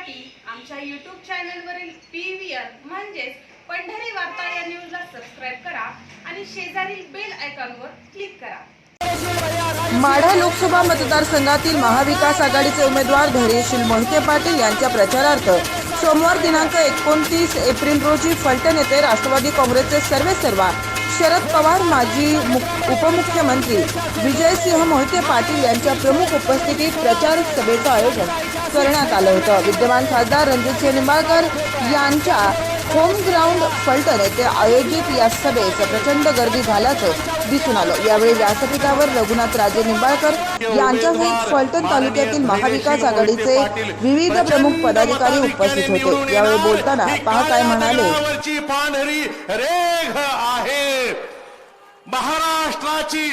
पाहण्यासाठी आमच्या यूट्यूब चॅनलवरील पी व्ही आर म्हणजेच पंढरी वार्ता या न्यूजला सबस्क्राईब करा आणि शेजारील बेल आयकॉनवर क्लिक करा. माढा लोकसभा मतदारसंघातील महाविकास आघाडीचे उमेदवार धैर्यशील मोहिते पाटील यांच्या प्रचारार्थ सोमवार दिनांक एकोणतीस एप्रिल रोजी फलटण येथे राष्ट्रवादी काँग्रेसचे सर्वेसर्वा शरद पवार माजी उपमुख्यमंत्री विजयसिंह मोहिते पाटील यांच्या प्रमुख उपस्थितीत प्रचार सभेचं आयोजन करण्यात आलं होतं. विद्यमान खासदार रणजितसिंह निंबाळकर यांच्या होम ग्राउंड फलटण येथे आयोजित या सभेत प्रचंड गर्दी झाल्याचं दिसून आलं. यावेळी व्यासपीठावर रघुनाथ राजे निंबाळकर यांच्यासहित फलटण तालुक्यातील महाविकास आघाडीचे विविध प्रमुख पदाधिकारी उपस्थित होते. यावेळी बोलताना पहा काय म्हणाले रेघ आहे. महाराष्ट्राची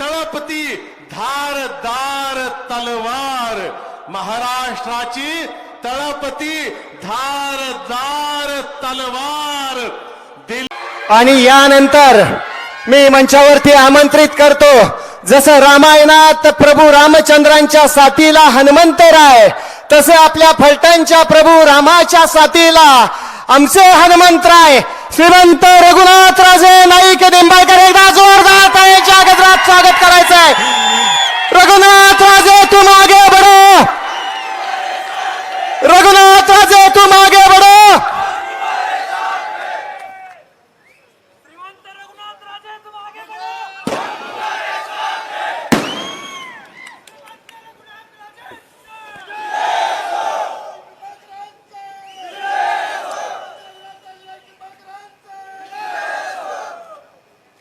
तळपती धारदार तलवार. महाराष्ट्राची तळपती धारदार तलवार. दिल आणि यानंतर मी मंचावरती आमंत्रित करतो. जसं रामायणात प्रभू रामचंद्रांच्या साथीला हनुमंतराय तसे आपल्या फलटांच्या प्रभू रामाच्या साथीला आमचे हनुमंतराय श्रीमंत रघुनाथ राजे नाईक निंबाळकर एकदा जोरदार टाळ्याच्या गजरात स्वागत करायचंय. रघुनाथ राजे तू आगे बढो. रघुनाथ राजे तुम आगे बढो. श्रीमंत रघुनाथ राजे तुम आगे बढ़ो.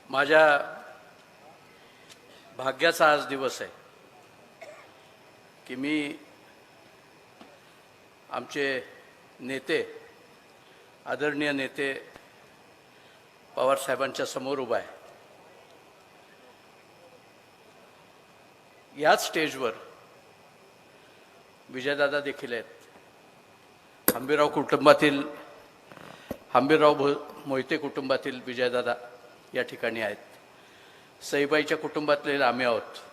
माझ्या भाग्याचा आज दिवस आहे की मी आमचे नेते आदरणीय नेते पवारसाहेबांच्या समोर उभा आहे. याच स्टेजवर विजयदादा देखील आहेत. हंबीराव कुटुंबातील हंबीरराव भो मोहिते कुटुंबातील विजयदादा या ठिकाणी आहेत. सईबाईच्या कुटुंबातले आम्ही आहोत.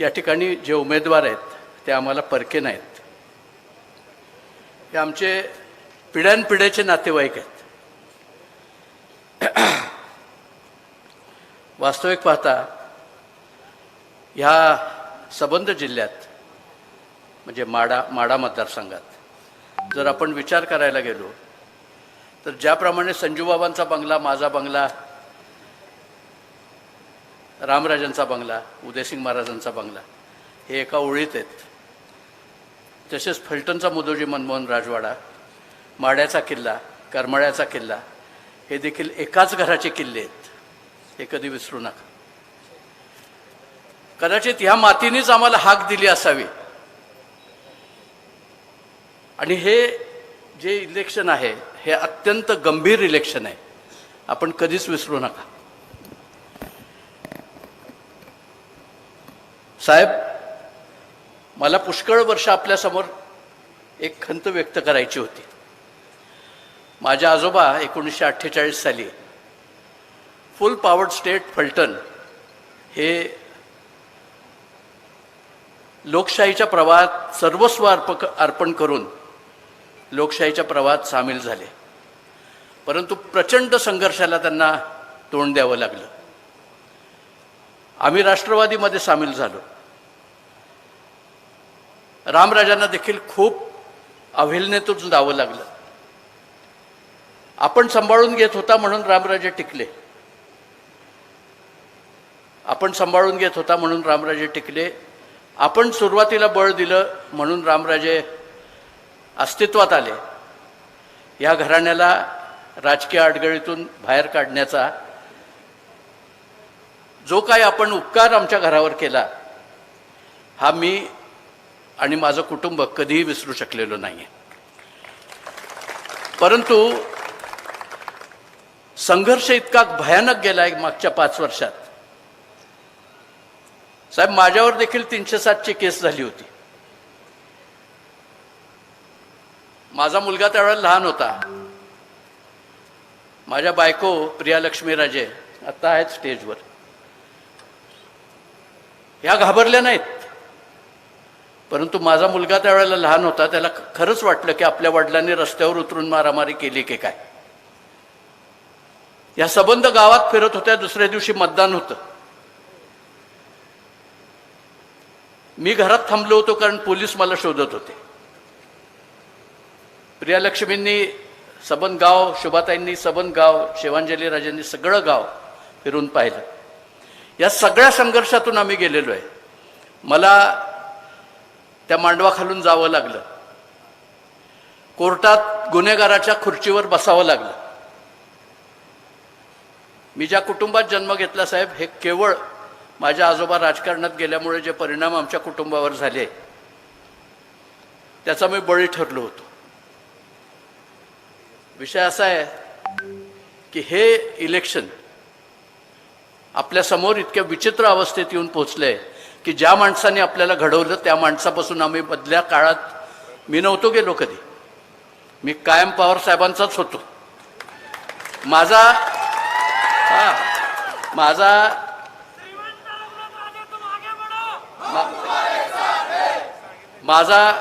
या ठिकाणी जे उमेदवार आहेत ते आम्हाला परके नाहीत. हे आमचे पिढ्यानपिढ्याचे नातेवाईक आहेत. वास्तविक पाहता ह्या सबंध जिल्ह्यात म्हणजे माडा माडा मतदारसंघात जर आपण विचार करायला गेलो तर ज्याप्रमाणे संजूबाबांचा बंगला माझा बंगला रामराजांचा बंगला उदयसिंग महाराजांचा बंगला हे एका ओळीत आहेत. तसेच फलटणचा मुदोजी मनमोहन राजवाडा माड्याचा किल्ला करमाळ्याचा किल्ला हे देखील एकाच घराचे किल्ले आहेत. हे कधी विसरू नका. कदाचित ह्या मातीनेच आम्हाला हाक दिली असावी. आणि हे जे इलेक्शन आहे हे अत्यंत गंभीर इलेक्शन आहे. आपण कधीच विसरू नका. साहेब मला पुष्कळ वर्ष आपल्यासमोर एक खंत व्यक्त करायची होती. माझ्या आजोबा एकोणीसशे अठ्ठेचाळीस साली फुल पॉवर्ड स्टेट फलटण हे लोकशाहीच्या प्रवाहात सर्वस्व अर्पक अर्पण करून लोकशाहीच्या प्रवाहात सामील झाले. परंतु प्रचंड संघर्षाला त्यांना तोंड द्यावं लागलं. आम्ही राष्ट्रवादीमध्ये सामील झालो. रामराजांना देखील खूप अवहेलनेतून जावं लागलं. आपण सांभाळून घेत होता म्हणून रामराजे टिकले. आपण सांभाळून घेत होता म्हणून रामराजे टिकले. आपण सुरुवातीला बळ दिलं म्हणून रामराजे अस्तित्वात आले. या घराण्याला राजकीय अडगळीतून बाहेर काढण्याचा जो काही आपण उपकार आमच्या घरावर केला हा मी आणि माझं कुटुंब कधीही विसरू शकलेलो नाही आहे परंतु संघर्ष इतका भयानक गेला आहे मागच्या पाच वर्षात. साहेब माझ्यावर देखील तीनशे सातची केस झाली होती. माझा मुलगा त्यावेळेला लहान होता. माझ्या बायको प्रिया लक्ष्मी राजे आता आहेत स्टेजवर. ह्या घाबरल्या नाहीत. परंतु माझा मुलगा त्यावेळेला लहान होता. त्याला खरंच वाटलं की आपल्या वडिलांनी रस्त्यावर उतरून मारामारी केली की काय. या सबंध गावात फिरत होत्या. दुसऱ्या दिवशी मतदान होतं. मी घरात थांबलो होतो कारण पोलीस मला शोधत होते. प्रियालक्ष्मींनी सबन गाव शुभाताईंनी सबन गाव शिवांजली राजांनी सगळं गाव फिरून पाहिलं. या सगळ्या संघर्षातून आम्ही गेलेलो आहे. मला त्या मांडवाखालून जावं लागलं. कोर्टात गुन्हेगाराच्या खुर्चीवर बसावं लागलं. मी ज्या कुटुंबात जन्म घेतला साहेब हे केवळ माझ्या आजोबा राजकारणात गेल्यामुळे जे परिणाम आमच्या कुटुंबावर झाले त्याचा मी बळी ठरलो होतो. विषय असा आहे की हे इलेक्शन आपल्यासमोर इतक्या विचित्र अवस्थेत येऊन पोचले की ज्या माणसाने आपल्याला घडवलं त्या माणसापासून आम्ही बदल्या काळात मी नव्हतो गेलो कधी. मी कायम पवार साहेबांचाच होतो. माझा माझा माझा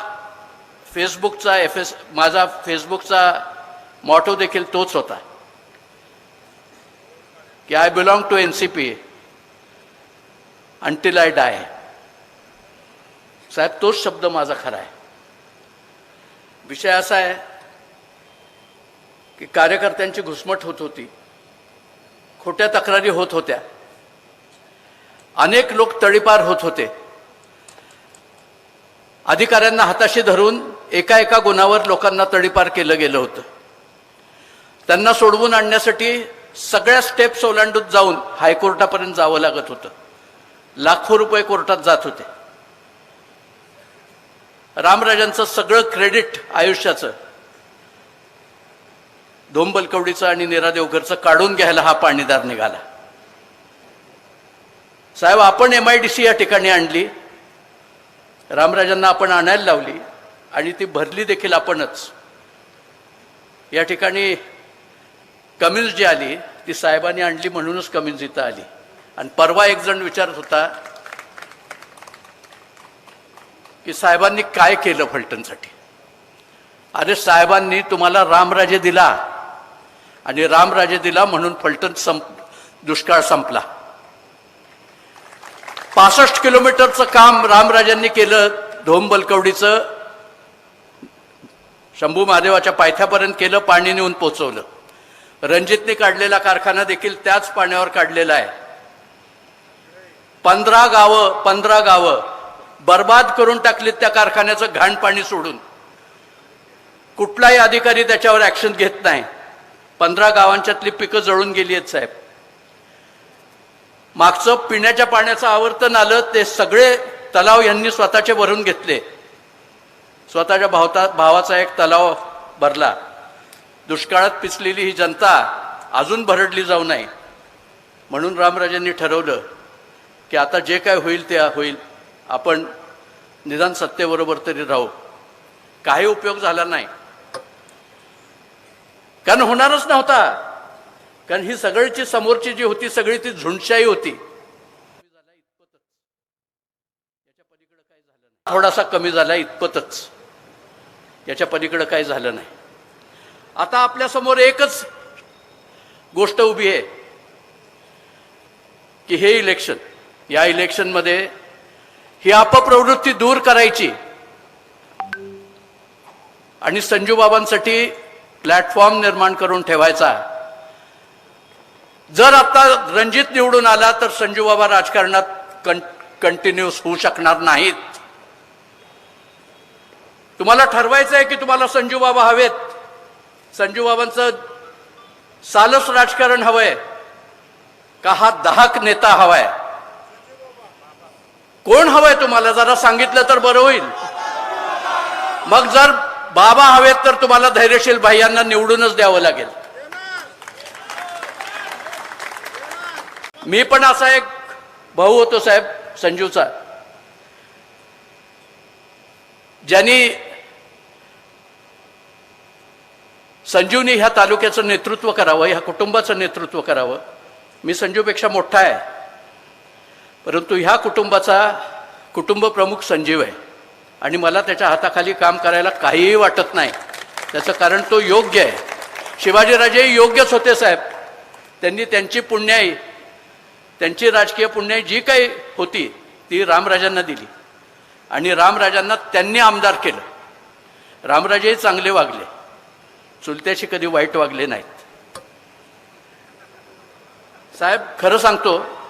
फेसबुकचा एफ एस माझा फेसबुकचा मॉटो देखील तोच होता. की I belong to N C P until I die साहेब तोच शब्द माझा खरा आहे. विषय असा आहे की कार्यकर्त्यांची घुसमट होत होती. खोट्या तक्रारी होत होत्या. अनेक लोक तळीपार होत होते. अधिकाऱ्यांना हाताशी धरून एका एका गुणावर लोकांना तडीपार केलं गेलं होतं. त्यांना सोडवून आणण्यासाठी सगळ्या स्टेप्स ओलांडून जाऊन हायकोर्टापर्यंत जावं लागत होतं. लाखो रुपये कोर्टात जात होते. रामराजांचं सगळं क्रेडिट आयुष्याचं धोंबलकवडीचं आणि नीरा देवघरचं काढून घ्यायला हा पाणीदार निघाला. साहेब आपण एम आय डी सी या ठिकाणी आणली रामराजांना आपण आणायला लावली आणि ती भरली देखील आपणच. या ठिकाणी कमिन्स जी आली ती साहेबांनी आणली म्हणूनच कमिन्स इथं आली. आणि परवा एक जण विचारत होता की साहेबांनी काय केलं फलटणसाठी? अरे साहेबांनी तुम्हाला रामराजे दिला आणि रामराजे दिला म्हणून फलटण संप दुष्काळ संपला. पासष्ट किलोमीटरचं काम रामराजांनी केलं धोंबलकवडीचं शंभू महादेवाच्या पायथ्यापर्यंत केलं पाणी नेऊन पोचवलं. रणजितने काढलेला कारखाना देखील त्याच पाण्यावर काढलेला आहे. पंधरा गावं पंधरा गावं बर्बाद करून टाकलीत त्या कारखान्याचं घाण पाणी सोडून. कुठलाही अधिकारी त्याच्यावर ॲक्शन घेत नाही. पंधरा गावांच्यातली पिकं जळून गेली आहेत साहेब. मागचं पिण्याच्या पाण्याचं आवर्तन आलं ते सगळे तलाव यांनी स्वतःचे भरून घेतले. स्वतःच्या भावता भावाचा एक तलाव भरला. दुष्काळात पिचलेली ही जनता अजून भरडली जाऊ नये. म्हणून रामराजांनी ठरवलं की आता जे काय होईल ते होईल. आपण निदान सत्तेबरोबर तरी राहू. काही उपयोग झाला नाही. कारण होणारच नव्हता. कारण ही सगळीची समोरची जी होती सगळी ती झुंडशाही होती. थोडासा कमी झाला इतपतच. याच्या पलीकडे काही झालं नाही. आता आपल्यासमोर एकच गोष्ट उभी आहे. की हे इलेक्शन या इलेक्शनमध्ये ही अपप्रवृत्ती दूर करायची. आणि संजूबाबांसाठी प्लॅटफॉर्म निर्माण करून ठेवायचा. जर आता रणजित निवडून आला तर संजूबाबा राजकारणात कं कंटिन्यूस होऊ शकणार नाहीत. तुम्हाला ठरवायचं आहे की तुम्हाला संजूबाबा हवेत. संजूबाबांचं सालस राजकारण हवंय. का हा दहाक नेता हवाय? कोण हवंय तुम्हाला? जरा सांगितलं तर बरं होईल. मग जर बाबा हवेत तर तुम्हाला धैर्यशील भाईयांना निवडूनच द्यावं लागेल. मी पण असा एक भाऊ होतो साहेब संजूचा. ज्यांनी संजूनी ह्या तालुक्याचं नेतृत्व करावं ह्या कुटुंबाचं नेतृत्व करावं. मी संजूपेक्षा मोठा आहे. परंतु ह्या कुटुंबाचा कुटुंब प्रमुख संजीव आहे. आणि मला त्याच्या हाताखाली काम करायला काहीही वाटत नाही. त्याचं कारण तो योग्य आहे. शिवाजीराजे योग्यच होते साहेब. त्यांनी त्यांची पुण्याई त्यांची राजकीय पुण्याई जी काही होती ती रामराजांना दिली. आणि रामराजांना त्यांनी आमदार केलं. रामराजेही चांगले वागले. चुलत्याशी कधी वाईट वागले नाहीत. साहेब खरं सांगतो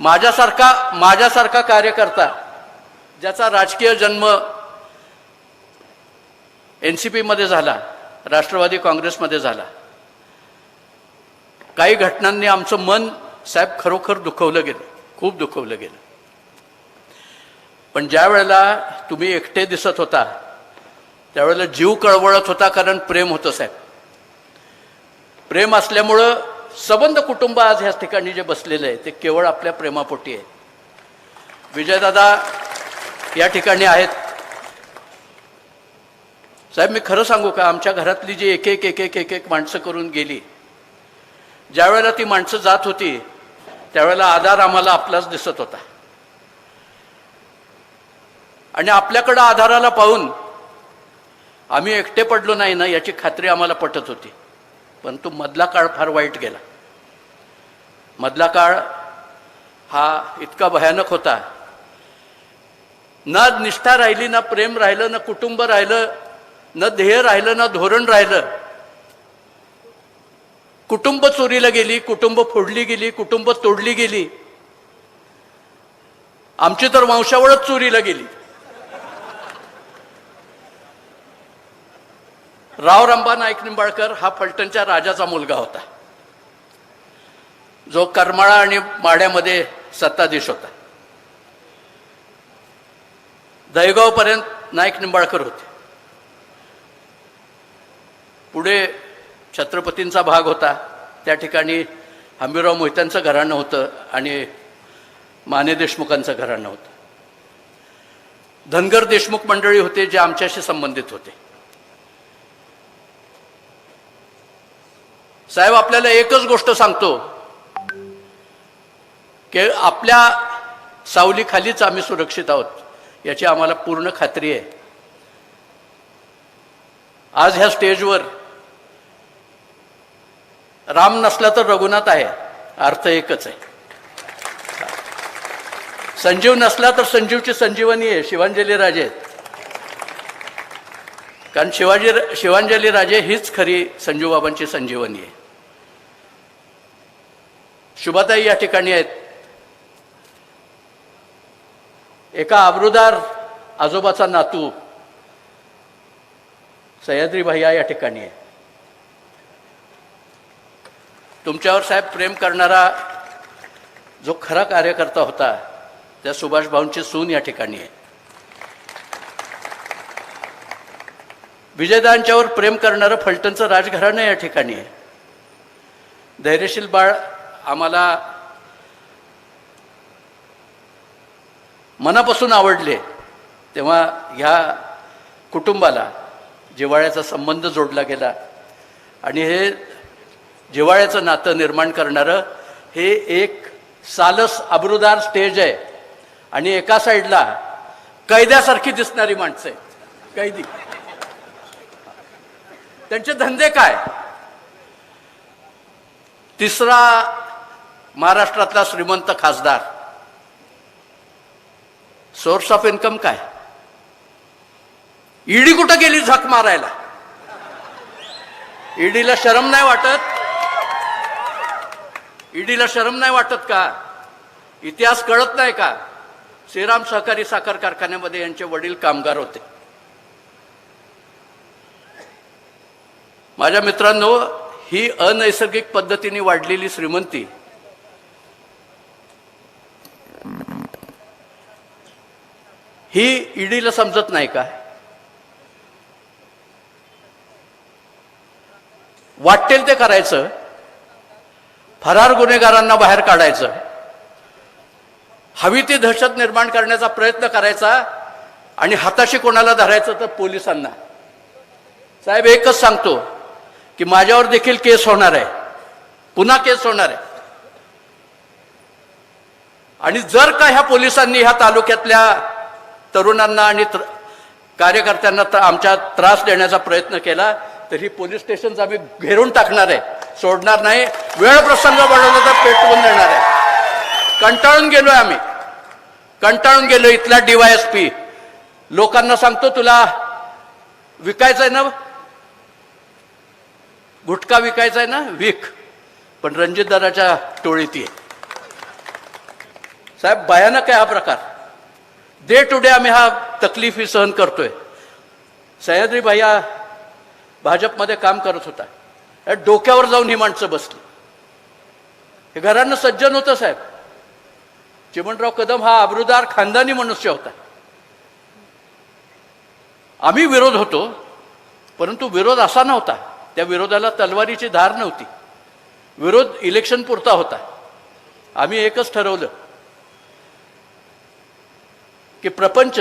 माझ्यासारखा माझ्यासारखा कार्यकर्ता ज्याचा राजकीय जन्म एन सी पीमध्ये झाला राष्ट्रवादी काँग्रेसमध्ये झाला काही घटनांनी आमचं मन साहेब खरोखर दुखवलं गेलं खूप दुखवलं गेलं. पण ज्या वेळेला तुम्ही एकटे दिसत होता त्यावेळेला जीव कळवळत होता कारण प्रेम होतं साहेब. प्रेम असल्यामुळं सबंध कुटुंब आज ह्याच ठिकाणी जे बसलेलं आहे ते केवळ आपल्या प्रेमापोटी आहे विजयदादा या ठिकाणी आहेत. साहेब मी खरं सांगू का? आमच्या घरातली जी एक एक एक एक एक एक माणसं करून गेली ज्यावेळेला ती माणसं जात होती त्यावेळेला आधार आम्हाला आपलाच दिसत होता. आणि आपल्याकडं आधाराला पाहून आम्ही एकटे पडलो नाही ना याची खात्री आम्हाला पटत होती. पण तो मधला काळ फार वाईट गेला. मधला काळ हा इतका भयानक होता. ना निष्ठा राहिली ना प्रेम राहिलं ना कुटुंब राहिलं ना ध्येय राहिलं ना धोरण राहिलं. कुटुंब चोरीला गेली कुटुंब फोडली गेली कुटुंब तोडली गेली. आमची तर वंशावळच चोरीला गेली. राव रंबा नाईक निंबाळकर हा फलटणच्या राजाचा मुलगा होता. जो करमाळा आणि माड्यामध्ये सत्ताधीश होता. दहेगावपर्यंत नाईक निंबाळकर होते. पुढे छत्रपतींचा भाग होता. त्या ठिकाणी हंबीराव मोहित्यांचं घराणं होतं आणि माने देशमुखांचं घराणं होतं. धनगर देशमुख मंडळी होते जे आमच्याशी संबंधित होते. साहेब आपल्याला एकच गोष्ट सांगतो. की आपल्या सावलीखालीच आम्ही सुरक्षित आहोत याची आम्हाला पूर्ण खात्री आहे. आज ह्या स्टेजवर राम नसला तर रघुनाथ आहे अर्थ एकच आहे. संजीव नसला तर संजीवची संजीवनी आहे शिवांजली राजे आहेत. कारण शिवाजी शिवांजली राजे हीच खरी संजूबाबांची संजीवनी आहे. शुभाताई या ठिकाणी आहेत. एका आबरूदार आजोबाचा नातू सह्याद्री भैया या ठिकाणी आहे. तुमच्यावर साहेब प्रेम करणारा जो खरा कार्यकर्ता होता त्या सुभाष भाऊंची सून या ठिकाणी आहे. विजयदांच्यावर प्रेम करणारं फलटणचं राजघराणं या ठिकाणी आहे. धैर्यशील बाळ आम्हाला मनापासून आवडले तेव्हा ह्या कुटुंबाला जिव्हाळ्याचा संबंध जोडला गेला. आणि हे जिव्हाळ्याचं नातं निर्माण करणारं हे एक सालस अब्रुदार स्टेज आहे. आणि एका साईडला कैद्यासारखी दिसणारी माणसं आहेत. कैदी. त्यांचे धंदे काय? तिसरा महाराष्ट्रातला श्रीमंत खासदार. सोर्स ऑफ इन्कम काय? ईडी कुठं गेली झक मारायला? ईडीला शरम नाही वाटत? ईडीला शरम नाही वाटत का? इतिहास कळत नाही का? श्रीराम सहकारी साखर कारखान्यामध्ये यांचे वडील कामगार होते. माझ्या मित्रांनो ही अनैसर्गिक पद्धतीने वाढलेली श्रीमंती ही ईडीला समजत नाही का? वाटेल ते करायचं. फरार गुन्हेगारांना बाहेर काढायचं. हवी ती दहशत निर्माण करण्याचा प्रयत्न करायचा आणि हाताशी कोणाला धरायचं तर पोलिसांना. साहेब एकच सांगतो की माझ्यावर देखील केस होणार आहे. पुन्हा केस होणार आहे. आणि जर का ह्या पोलिसांनी ह्या तालुक्यातल्या तरुणांना आणि त्र- कार्यकर्त्यांना त्र- आमच्या त्रास देण्याचा प्रयत्न केला तर ही पोलीस स्टेशन आम्ही घेरून टाकणार आहे. सोडणार नाही. वेळ प्रसंग बनवला तर पेटवून देणार आहे. कंटाळून गेलोय आम्ही. कंटाळून गेलो इथला डीवायएसपी लोकांना सांगतो तुला विकायचंय ना? गुटखा विकायचाय ना? विक. पण रणजितदाराच्या टोळीत ये. साहेब भयानक आहे हा प्रकार. डे टू डे आम्ही हा तकलीफी सहन करतोय. सह्याद्री भैया भाजपमध्ये काम करत होता. या डोक्यावर जाऊन ही माणसं बसली. हे घरांना सज्जन होतं साहेब. चिमणराव कदम हा आबरूदार खानदानी मनुष्य होता. आम्ही विरोध होतो परंतु विरोध असा नव्हता. त्या विरोधाला तलवारीची धार नव्हती. विरोध इलेक्शन पुरता होता. आम्ही एकच ठरवलं की प्रपंच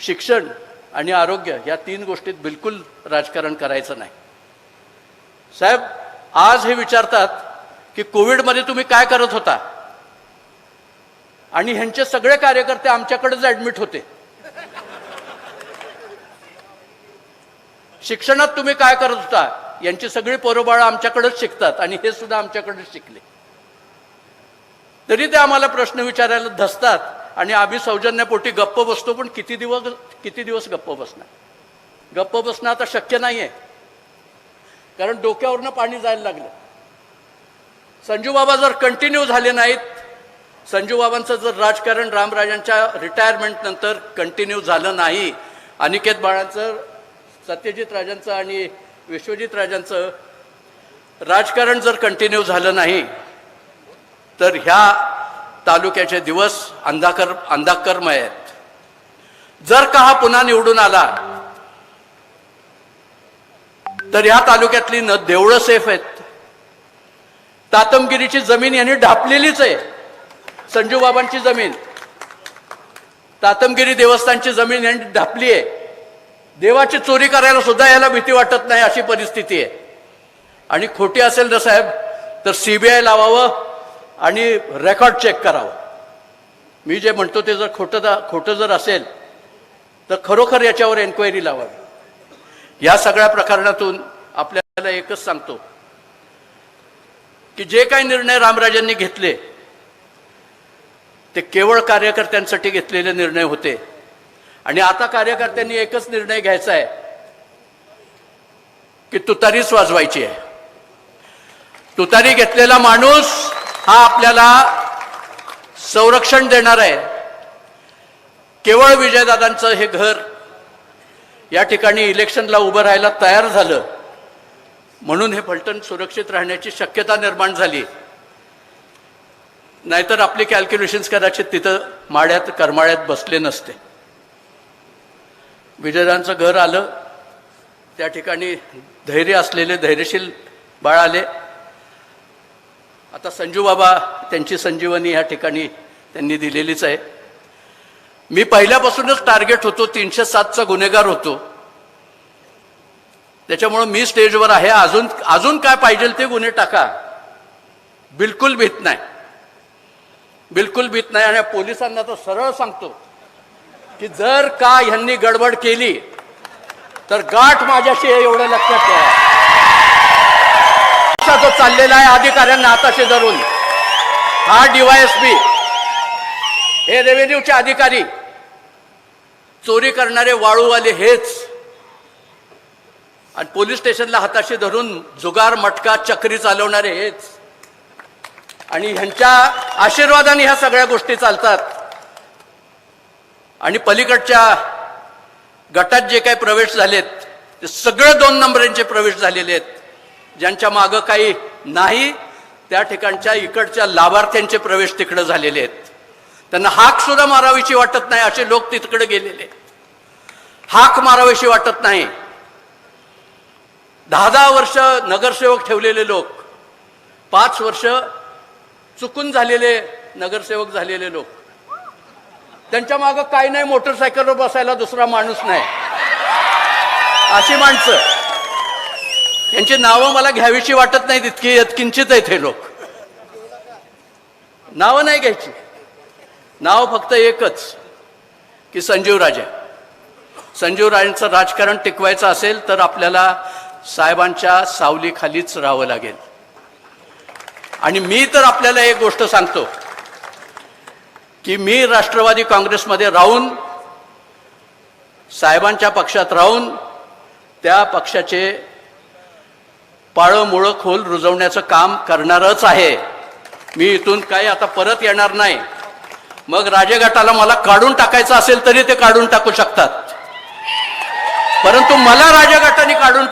शिक्षण आणि आरोग्य या तीन गोष्टीत बिलकुल राजकारण करायचं नाही. साहेब आज हे विचारतात की कोविडमध्ये तुम्ही काय करत होता? आणि ह्यांचे सगळे कार्यकर्ते आमच्याकडेच ऍडमिट होते. शिक्षणात तुम्ही काय करत होता? यांची सगळी पोरोबाळं आमच्याकडेच शिकतात आणि हे सुद्धा आमच्याकडेच शिकले. तरी ते आम्हाला प्रश्न विचारायला धसतात आणि आम्ही सौजन्यापोटी गप्प बसतो पण किती दिवस किती दिवस गप्प बसणार? गप्प बसणं आता शक्य नाही आहे कारण डोक्यावरनं पाणी जायला लागलं. संजूबाबा जर कंटिन्यू झाले नाहीत संजूबाबांचं जर राजकारण रामराजांच्या रिटायरमेंट नंतर कंटिन्यू झालं नाही अनिकेत बाळांचं सत्यजित राजांचं आणि विश्वजित राजांचं राजकारण जर कंटिन्यू झालं नाही तर ह्या तालुक्याचे दिवस अंधाकर अंधाकरमय आहेत. जर का हा पुन्हा निवडून आला तर ह्या तालुक्यातली न देवळं सेफ आहेत. तातमगिरीची जमीन यांनी ढापलेलीच आहे. संजू बाबांची जमीन तातमगिरी देवस्थानची जमीन यांनी ढापली आहे. देवाची चोरी करायला सुद्धा याला भीती वाटत नाही अशी परिस्थिती आहे. आणि खोटी असेल ना साहेब तर सीबीआय लावावं आणि रेकॉर्ड चेक करावं. मी जे म्हणतो ते जर खोटं खोटं जर असेल तर खरोखर याच्यावर एन्क्वायरी लावावी. या सगळ्या प्रकरणातून आपल्याला एकच सांगतो की जे काही निर्णय रामराजांनी घेतले ते केवळ कार्यकर्त्यांसाठी घेतलेले निर्णय होते. आणि आता कार्यकर्त्यांनी एकच निर्णय घ्यायचा आहे की तुतारीच वाजवायची आहे. तुतारी घेतलेला माणूस हा आपल्याला संरक्षण देणार आहे. केवळ विजयदादांचं हे घर या ठिकाणी इलेक्शनला उभं राहायला तयार झालं. म्हणून हे फलटण सुरक्षित राहण्याची शक्यता निर्माण झाली. नाहीतर आपले कॅल्क्युलेशन्स कदाचित तिथं माड्यात करमाळ्यात बसले नसते. विजयदांचं घर आलं. त्या ठिकाणी धैर्य असलेले धैर्यशील बाळ आले. आता संजू बाबा त्यांची संजीवनी या ठिकाणी त्यांनी दिलेलीच आहे. मी पहिल्यापासूनच टार्गेट होतो तीनशे सातचा गुन्हेगार होतो. त्याच्यामुळं मी स्टेजवर आहे. अजून अजून काय पाहिजे ते गुन्हे टाका. बिलकुल भीत नाही. बिलकुल भीत नाही. आणि पोलिसांना तर सरळ सांगतो की जर का ह्यांनी गडबड केली तर गाठ माझ्याशी एवढं लक्षात ठेवा. असा जो चाललेला आहे अधिकाऱ्यांना हाताशी धरून हा डीवायएसपी हे रेव्हेन्यूचे अधिकारी. चोरी करणारे वाळूवाले हेच. आणि पोलीस स्टेशनला हाताशी धरून जुगार मटका चक्री चालवणारे हेच. आणि ह्यांच्या आशीर्वादाने ह्या सगळ्या गोष्टी चालतात. आणि पलीकडच्या गटात जे काही प्रवेश झालेत ते सगळे दोन नंबरांचे प्रवेश झालेले आहेत. ज्यांच्या मागं काही नाही त्या ठिकाणच्या इकडच्या लाभार्थ्यांचे प्रवेश तिकडे झालेले आहेत. त्यांना हाक सुद्धा मारावीशी वाटत नाही असे लोक तिकडे गेलेले हाक मारावीशी वाटत नाही. दहा दहा वर्ष नगरसेवक ठेवलेले लोक पाच वर्ष चुकून झालेले नगरसेवक झालेले लोक. त्यांच्या मागं काही नाही मोटरसायकलवर बसायला दुसरा माणूस नाही. अशी माणसं. यांची नावं मला घ्यावीशी वाटत नाही तितकी यत्किंचित आहेत हे लोक. नावं नाही घ्यायची. नाव फक्त एकच की संजीव राजे संजीव राजेंचं राजकारण टिकवायचं असेल तर आपल्याला साहेबांच्या सावलीखालीच राहावं लागेल. आणि मी तर आपल्याला एक गोष्ट सांगतो की मी राष्ट्रवादी काँग्रेसमध्ये राहून साहेबांच्या पक्षात राहून त्या पक्षाचे पाळंमुळं खोल रुजवण्याचं काम करणारच आहे. मी इथून काही आता परत येणार नाही. मग राजेगटाला मला काढून टाकायचं असेल तरी ते काढून टाकू शकतात. परंतु मला राजगटाने काढून